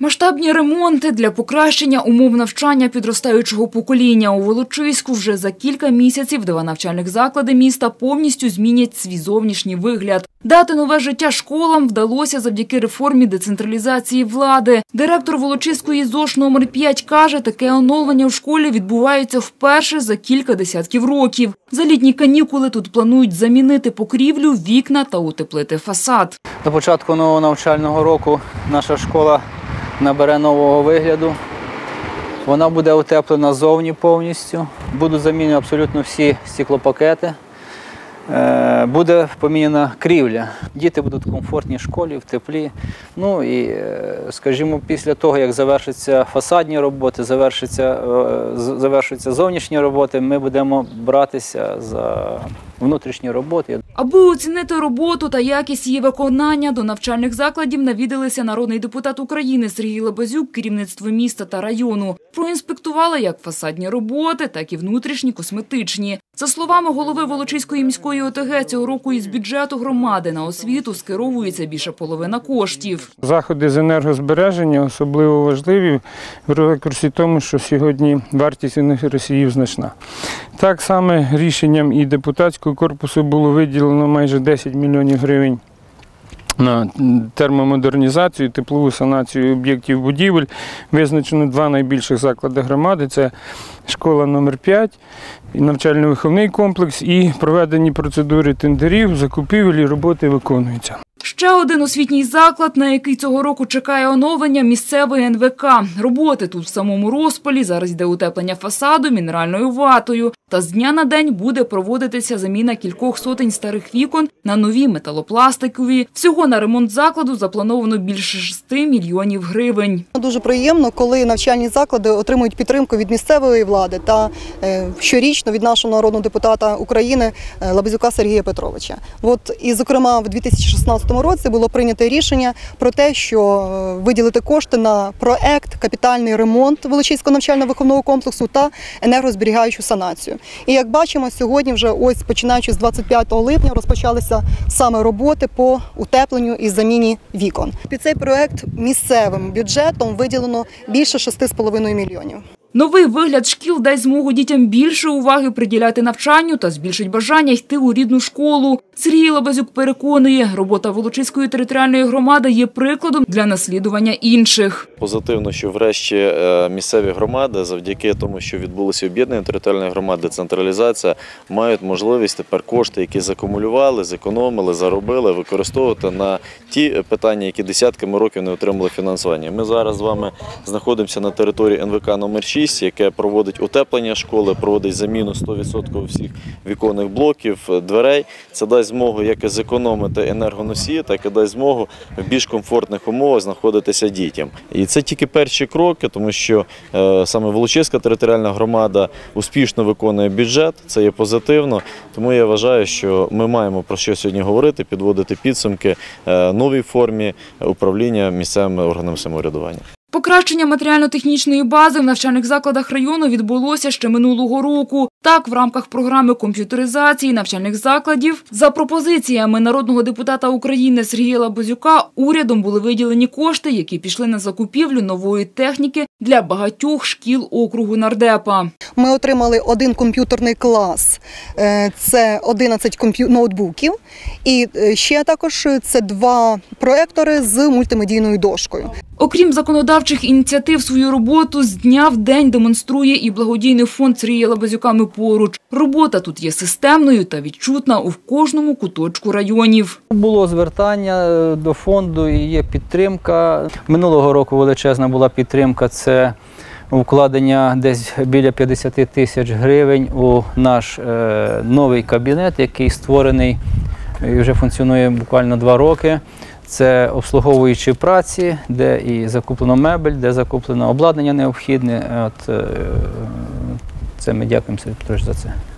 Масштабні ремонти для покращення умов навчання підростаючого покоління у Волочиську вже за кілька місяців два навчальних заклади міста повністю змінять свій зовнішній вигляд. Дати нове життя школам вдалося завдяки реформі децентралізації влади. Директор Волочиської ЗОШ номер 5 каже, таке оновлення в школі відбувається вперше за кілька десятків років. За літні канікули тут планують замінити покрівлю, вікна та утеплити фасад. До початку нового навчального року наша школа набере нового вигляду. Вона буде утеплена ззовні повністю. Будуть замінені абсолютно всі стеклопакети. Е, Буде поміняна крівля. Діти будуть в школі, в теплі. Ну і, е, скажімо, після того, як завершаться фасадні роботи, завершаться, е, завершаться зовнішні роботи, ми будемо братися за внутрішні роботи. Аби оцінити роботу та якість її виконання, до навчальних закладів навідалися народний депутат України Сергій Лабазюк, керівництво міста та району. Проінспектували як фасадні роботи, так і внутрішні косметичні. За словами голови Волочиської міської ОТГ, цього року із бюджету громади на освіту скеровується більше половина коштів. Заходи з енергозбереження особливо важливі в рекурсі тому, що сьогодні вартість енергоросіїв значна. Так саме рішенням і депутатського корпусу було виділено майже 10 мільйонів гривень. На термомодернізацію, теплову санацію об'єктів будівель визначено два найбільших заклади громади: це школа номер 5 навчально-виховний комплекс, і проведені процедури тендерів, закупівель і роботи виконуються. Ще один освітній заклад, на який цього року чекає оновлення місцевий НВК. Роботи тут в самому розпалі. Зараз йде утеплення фасаду мінеральною ватою. Та з дня на день буде проводитися заміна кількох сотень старих вікон на нові металопластикові. Всього на ремонт закладу заплановано більше 6 мільйонів гривень. Дуже приємно, коли навчальні заклади отримують підтримку від місцевої влади та е, щорічно від нашого народного депутата України е, Лабазюка Сергія Петровича. От і зокрема в 2016 році було прийнято рішення про те, що е, виділити кошти на проект капітальний ремонт Волочиського навчально-виховного комплексу та енергозберігаючу санацію. І як бачимо, сьогодні вже ось починаючи з 25 липня розпочалися саме роботи по утепленню і заміні вікон. Під цей проект місцевим бюджетом виділено більше 6,5 мільйонів. Новий вигляд шкіл дасть змогу дітям більше уваги приділяти навчанню та збільшить бажання йти у рідну школу. Сергій Лабазюк переконує, робота Волочиської територіальної громади є прикладом для наслідування інших. Позитивно, що врешті е, місцеві громади, завдяки тому, що відбулося об'єднання територіальної громади, децентралізація, мають можливість тепер кошти, які закумулювали, зекономили, заробили, використовувати на ті питання, які десятками років не отримали фінансування. Ми зараз з вами знаходимося на території НВК номер 6, яке проводить утеплення школи, проводить заміну 100% всіх віконних блоків, е, дверей. Це дасть змогу як зекономити енергоносії, так і дасть змогу в більш комфортних умовах знаходитися дітям. І це тільки перші кроки, тому що е, саме Волочиська територіальна громада успішно виконує бюджет, це є позитивно. Тому я вважаю, що ми маємо про що сьогодні говорити, підводити підсумки е, новій формі управління місцевими органами самоврядування. Покращення матеріально-технічної бази в навчальних закладах району відбулося ще минулого року. Так, в рамках програми комп'ютеризації навчальних закладів за пропозиціями народного депутата України Сергія Лабазюка урядом були виділені кошти, які пішли на закупівлю нової техніки для багатьох шкіл округу нардепа. Ми отримали один комп'ютерний клас, е, це 11 комп'ю... ноутбуків, і е, ще також це два проектори з мультимедійною дошкою. Окрім законодавчих ініціатив, свою роботу з дня в день демонструє і благодійний фонд Сергія Лабазюка «Ми поруч. Робота тут є системною та відчутна у кожному куточку районів. Було звертання е, до фонду і є підтримка. Минулого року величезна була підтримка. Це вкладення десь біля 50 тисяч гривень у наш е, новий кабінет, який створений і вже функціонує буквально два роки. Це обслуговуючі праці, де і закуплено мебель, де закуплено обладнання необхідне. От, е, це ми дякуємо Петровичу за це.